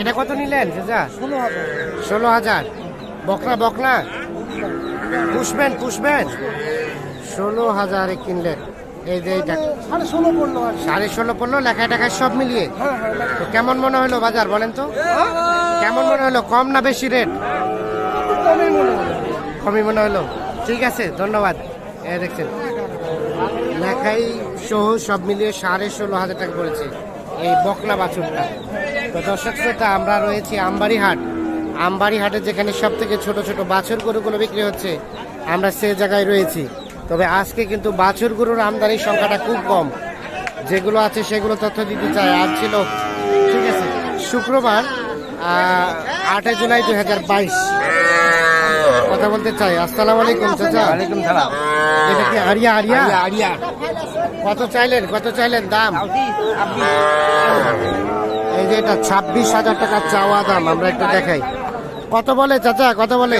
এটা কত নিলেন চাচা? ষোলো হাজার। বকনা বকনা পুষবেন পুষবেন। ষোলো হাজারে কিনলেন। এই যে এইটা। সাড়ে ষোলো পড়ল পড়ল লেখায় টাকায় সব মিলিয়ে। হ্যাঁ হ্যাঁ লেখা। তো কেমন মনে হলো বাজার বলেন তো? কেমন মনে হলো কম না বেশি রেট? কমই মনে হলো। কমই মনে হলো? ঠিক আছে ধন্যবাদ। এ দেখছেন লেখাই সহ সব মিলিয়ে সাড়ে ষোলো হাজার টাকা পড়েছে এই বকলা বাছুরটা। তো দর্শক শ্রোতা আমরা রয়েছি আমবাড়ি হাট আমবাড়ি হাটে যেখানে সব থেকে ছোট ছোট বাছুর গরুগুলো বিক্রি হচ্ছে আমরা সে জায়গায় রয়েছি। তবে আজকে কিন্তু বাছুর গরুর আমদানির সংখ্যাটা খুব কম। যেগুলো আছে সেগুলো তথ্য দিতে চাই। আজ ছিল ঠিক আছে শুক্রবার আটই জুলাই দু হাজার বাইশ। কথা বলতে চাই। আসসালামু আলাইকুম চাচা। ওয়ালাইকুম সালাম। এটা কি আরিয়া আরিয়া আরিয়া কত চাইলেন কত চাইলেন দাম? এই যে এটা ছাব্বিশ হাজার টাকা চাওয়া দাম আমরা একটু দেখাই। কত বলে চাচা কত বলে?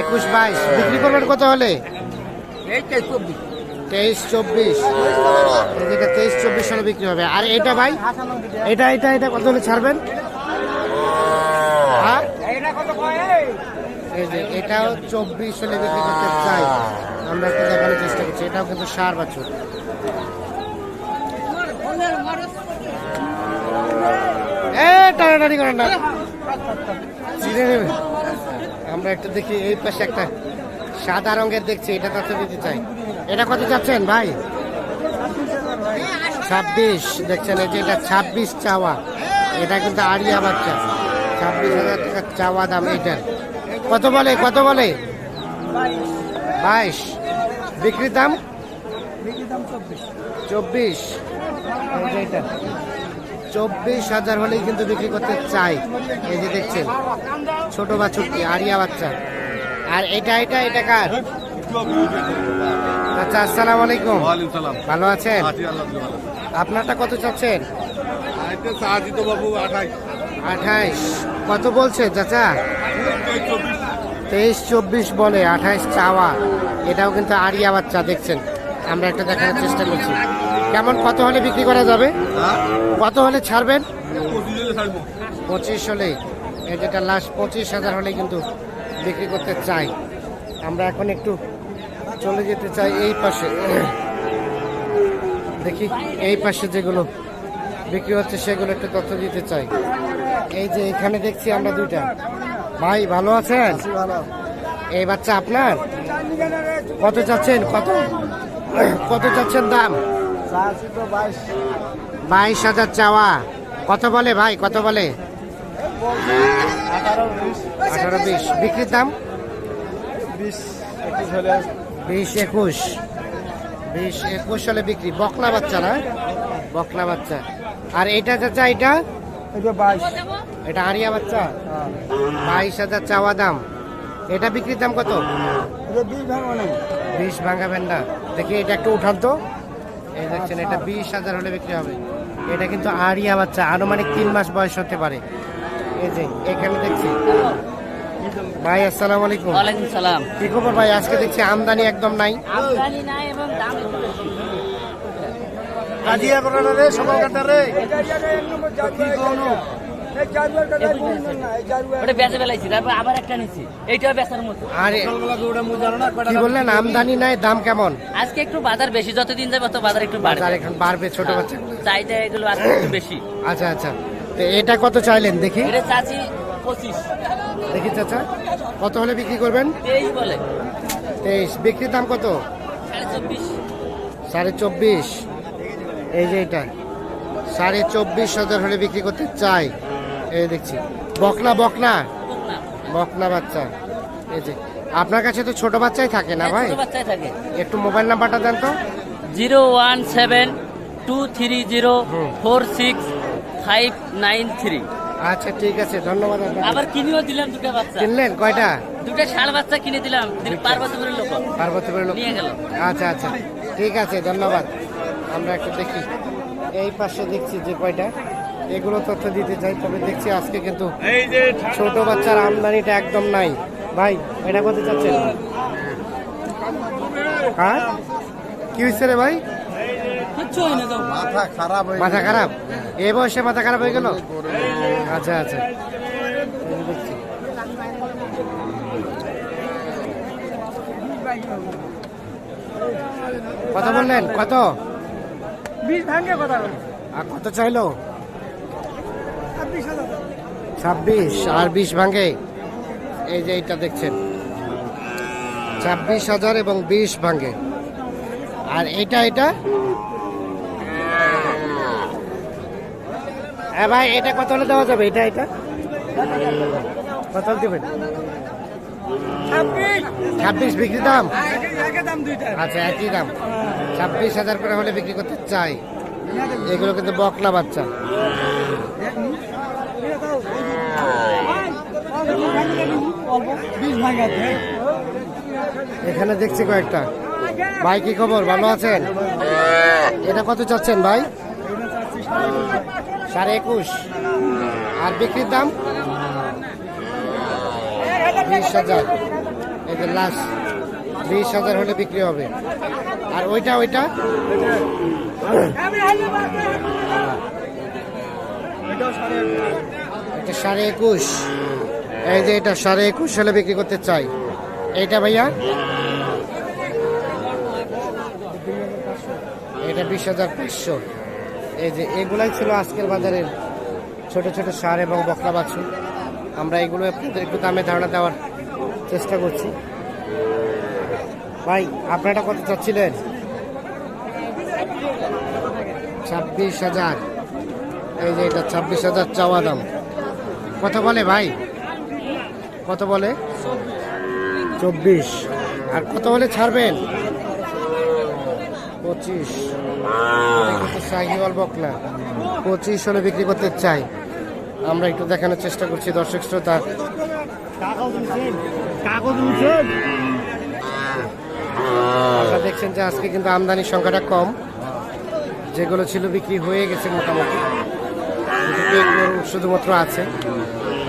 একুশ বাইশ বিক্রি করবেন কত হলে? তেইশ চব্বিশ। এই যেটা তেইশ চব্বিশ হলে বিক্রি হবে। আর এটা ভাই এটা এটা এটা কত হলে ছাড়বেন? হ্যাঁ এটাও চব্বিশ হলে বিক্রি করতে চাই। আমরা একটু দেখানোর চেষ্টা করছি। এটাও কিন্তু সার বাছুর। এ টানাটানি করেন না। চিনে নেবে। আমরা একটা দেখি এই পাশে একটা সাদা রঙের দেখছি এটা তত দিতে চাই। এটা কত চাচ্ছেন ভাই? ছাব্বিশ দেখছেন এই যে এটা ছাব্বিশ চাওয়া। এটা কিন্তু আরিয়া বাচ্চা। ছাব্বিশ হাজার টাকা চাওয়া দাম এটার কত বলে কত বলে? বাইশ। বিক্রির দাম? চব্বিশ। চব্বিশ হাজার হলেই কিন্তু বিক্রি করতে চাই। এই যে দেখছেন ছোট বাছুরটি আরিয়া বাচ্চা। আর এটা এটা এটা কার? আচ্ছা আসসালামু আলাইকুম। ভালো আছেন? আপনারটা কত চাচ্ছেন? আঠাইশ। কত বলছে চাচা? তেইশ চব্বিশ বলে আঠাইশ চাওয়া। এটাও কিন্তু আরিয়া বাচ্চা দেখছেন। আমরা একটা দেখানোর চেষ্টা করছি। কেমন কত হলে বিক্রি করা যাবে? হ্যাঁ? কত হলে ছাড়বেন? পঁচিশ হলে যেটা লাস্ট পঁচিশ হাজার হলে কিন্তু বিক্রি করতে চাই। আমরা এখন একটু চলে যেতে চাই এই পাশে। দেখি এই পাশে যেগুলো বিক্রি হচ্ছে সেগুলো একটু তথ্য দিতে চাই। এই যে এখানে দেখছি আমরা দুইটা। ভাই ভালো আছেন? ভালো। এই বাচ্চা আপনার? কত চাচ্ছেন? কত? কত চাচ্ছেন দাম? বাইশ হাজার চাওয়া। কত বলে ভাই? কত বলে? আঠারো বিশ। বিক্রির দাম? বিশ একুশ। বিশ একুশ সালে বিক্রি। বকলা বাচ্চা না? বকলা বাচ্চা। আর এটা চাচা এটা? এটা বাইশ। এটা আরিয়া বাচ্চা? হ্যাঁ। বাইশ হাজার চাওয়া দাম। এটা বিক্রির দাম কত? বিশ ভাঙাবেন না দেখি এটা একটু উঠান তো। এই দেখছেন এটা বিশ হাজার হলে বিক্রি হবে। এটা কিন্তু আরিয়া বাচ্চা আনুমানিক তিন মাস বয়স হতে পারে। এই যে এখানে দেখছি। ভাই আসসালাম আলাইকুম। ওয়ালাইকুম সালাম। কি খবর ভাই? আজকে দেখছি আমদানি একদম নাই। আমদানি নাই এবং দাম একটু বেশি। কাজিয়া রে সকাল কাটা রে ওটা বেচে বেলাইছি তারপর আবার একটা নিচ্ছি এইটাও বেচার মতো। আরে। কি বললেন আমদানি নাই দাম কেমন? আজকে একটু বাজার বেশি যতদিন যাবে তত বাজার একটু বাজার এখন বাড়বে ছোট বাচ্চা চাহিদা এগুলো আজকে একটু বেশি। আচ্ছা আচ্ছা। তো এটা কত চাইলেন দেখি? এটা চাচি পঁচিশ। দেখি চাচা কত হলে বিক্রি করবেন? তেইশ বলে। তেইশ। বিক্রির দাম কত? সাড়ে চব্বিশ। সাড়ে চব্বিশ। এই যে এটা। সাড়ে চব্বিশ হাজার হলে বিক্রি করতে চাই। এই দেখছি। বকনা বকনা। বকনা বাচ্চা। এই যে আপনার কাছে তো ছোট বাচ্চাই থাকে না ভাই? থাকে। একটু মোবাইল নাম্বারটা দেন তো। Zero one seven two three zero four six five nine three. আচ্ছা ঠিক আছে ধন্যবাদ আবার কিনেও দিলাম দুটো বাচ্চা। কিনলেন? কয়টা? দুটো ষাট বাচ্চা কিনে দিলাম। পার্বতীপুরের লোক। পার্বতীপুরের লোক। নিয়ে গেল। আচ্ছা আচ্ছা। ঠিক আছে ধন্যবাদ। আমরা একটু দেখি। এই পাশে দেখছি যে কয়টা। এগুলো তথ্য দিতে চাই তবে দেখছি আজকে কিন্তু ছোট বাচ্চার আমদানিটা একদম নাই। ভাই এটা কত চাচ্ছেন? হ্যাঁ? কি হয়েছে রে ভাই? মাথা খারাপ মাথা খারাপ? এই বয়সে মাথা খারাপ হয়ে গেল? আচ্ছা আচ্ছা। কত বললেন? কত? বিশ ভাঙে কথা আর কত চাইলো? ছাব্বিশ আর বিশ ভাঙে। এই যে এইটা দেখছেন। ছাব্বিশ হাজার এবং বিশ ভাঙে। আর এটা এটা হ্যাঁ ভাই এটা কত হলে দেওয়া যাবে? এটা এটা? কত দেবেন? ছাব্বিশ। বিক্রি দাম? দুইটা। আচ্ছা একই দাম। ছাব্বিশ হাজার করে হলে বিক্রি করতে চাই। এগুলো কিন্তু বকলা বাচ্চা। এখানে দেখছি কয়েকটা। ভাই, কি খবর? ভালো আছেন? এটা কত চাচ্ছেন ভাই? সাড়ে একুশ। আর বিক্রির দাম? বিশ হাজার। যে লাস্ট বিশ হাজার হলে বিক্রি হবে। আর ওইটা ওইটা? এটা সাড়ে একুশ। এই যে এটা সাড়ে একুশ হলে বিক্রি করতে চাই। এইটা ভাইয়া? এটা বিশ হাজার পাঁচশো। এই যে এগুলাই ছিল আজকের বাজারের ছোট ছোট সার এবং বকরা বাছুর। আমরা এগুলো আপনাদের একটু দামে ধারণা দেওয়ার চেষ্টা করছি। ভাই, আপনারা কত চাচ্ছিলেন? ছাব্বিশ হাজার। এই যে এটা ছাব্বিশ হাজার চাওয়া দাম। কত বলে ভাই? কত বলে? চব্বিশ। আর কত বলে ছাড়বেন? পঁচিশ। পঁচিশ হলে বিক্রি করতে চাই। আমরা একটু দেখানোর চেষ্টা করছি দর্শক শ্রোতা। দেখছেন যে আজকে কিন্তু আমদানির সংখ্যাটা কম। যেগুলো ছিল বিক্রি হয়ে গেছে মোটামুটি। শুধুমাত্র আছে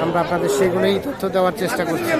আমরা আপনাদের সেগুলোই তথ্য দেওয়ার চেষ্টা করছি